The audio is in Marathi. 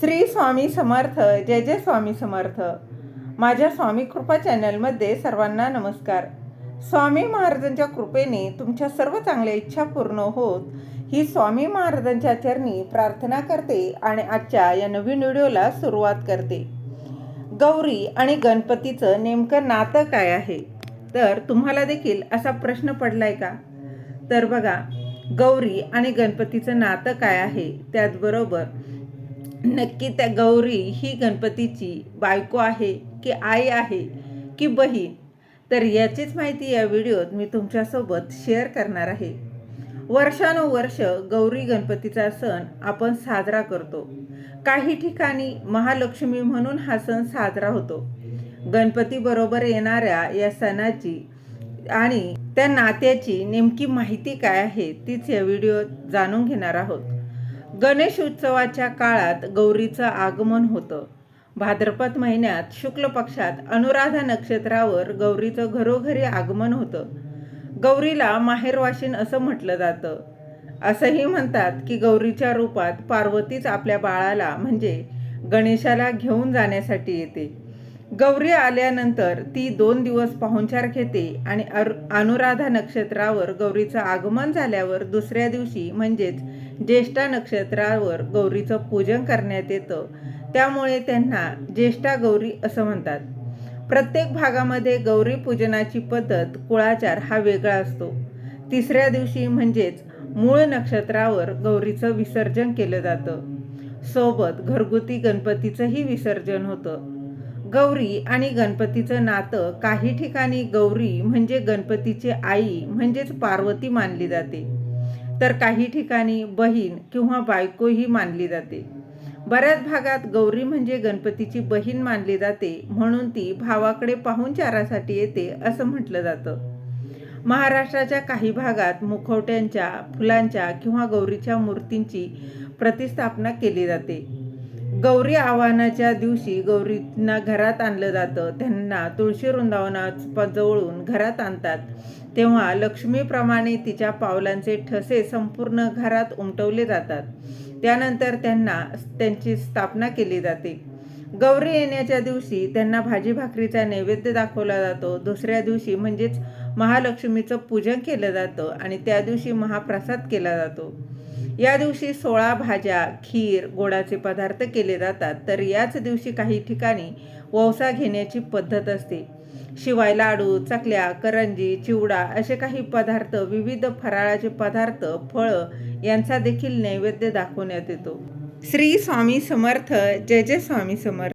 श्री स्वामी समर्थ जय जय स्वामी समर्थ. माझ्या स्वामी कृपा चॅनलमध्ये सर्वांना नमस्कार. स्वामी महाराजांच्या कृपेने तुमच्या सर्व चांगल्या इच्छा पूर्ण होत ही स्वामी महाराजांच्या चरणी प्रार्थना करते आणि आजच्या या नवीन व्हिडिओला सुरुवात करते. गौरी आणि गणपतीचं नेमकं नातं काय आहे? तर तुम्हाला देखील असा प्रश्न पडलाय का? तर बघा गौरी आणि गणपतीचं नातं काय आहे? त्याचबरोबर नक्की त्या गौरी ही गणपतीची बायको आहे की आई आहे की बहीण? तर याचीच माहिती या व्हिडिओत मी तुमच्यासोबत शेअर करणार आहे. वर्षानुवर्ष गौरी गणपतीचा सण आपण साजरा करतो. काही ठिकाणी महालक्ष्मी म्हणून हा सण साजरा होतो. गणपतीबरोबर येणाऱ्या या सणाची आणि त्या नात्याची नेमकी माहिती काय आहे तीच या व्हिडिओत जाणून घेणार आहोत. गणेश उत्सवाच्या काळात गौरीचं आगमन होतं. भाद्रपद महिन्यात शुक्ल पक्षात अनुराधा नक्षत्रावर गौरीचं घरोघरी आगमन होतं. गौरीला माहेरवाशीन असं म्हटलं जातं. असंही म्हणतात की गौरीच्या रूपात पार्वतीच आपल्या बाळाला म्हणजे गणेशाला घेऊन जाण्यासाठी येते. गौरी आल्यानंतर ती दोन दिवस पाहुणचार घेते आणि अनुराधा नक्षत्रावर गौरीचं आगमन झाल्यावर दुसऱ्या दिवशी म्हणजेच ज्येष्ठा नक्षत्रावर गौरीचं पूजन करण्यात येतं. त्यामुळे त्यांना ज्येष्ठा गौरी असं म्हणतात. प्रत्येक भागामध्ये गौरी पूजनाची पद्धत कुळाचार हा वेगळा असतो. तिसऱ्या दिवशी म्हणजेच मूळ नक्षत्रावर गौरीचं विसर्जन केलं जातं. सोबत घरगुती गणपतीचंही विसर्जन होतं. गौरी आणि गणपतीचं नातं काही ठिकाणी गौरी म्हणजे गणपतीची आई म्हणजेच पार्वती मानली जाते. तर काही ठिकाणी बहीण किंवा बायकोही मानली जाते. बऱ्याच भागात गौरी म्हणजे गणपतीची बहीण मानली जाते म्हणून ती भावाकडे पाहुणचारासाठी येते असं म्हटलं जातं. महाराष्ट्राच्या काही भागात मुखवट्यांच्या फुलांच्या किंवा गौरीच्या मूर्तींची प्रतिस्थापना केली जाते. गौरी आव्हानाच्या दिवशी गौरींना घरात आणलं जातं. त्यांना तुळशी वृंदावनात जवळून घरात आणतात. तेव्हा लक्ष्मीप्रमाणे तिच्या पावलांचे ठसे संपूर्ण घरात उमटवले जातात. त्यानंतर त्यांना त्यांची स्थापना केली जाते. गौरी येण्याच्या दिवशी त्यांना भाजी भाकरीचा नैवेद्य दाखवला जातो. दुसऱ्या दिवशी म्हणजेच महालक्ष्मीचं पूजन केलं जातं आणि त्या दिवशी महाप्रसाद केला जातो. या दिवशी सोळा भाज्या खीर गोडाचे पदार्थ केले जातात. तर याच दिवशी काही ठिकाणी वौसा घेण्याची पद्धत असते. शिवाय लाडू चकल्या करंजी चिवडा असे काही पदार्थ विविध फराळाचे पदार्थ फळं यांचा देखील नैवेद्य दाखवण्यात येतो. श्री स्वामी समर्थ. जय जय स्वामी समर्थ.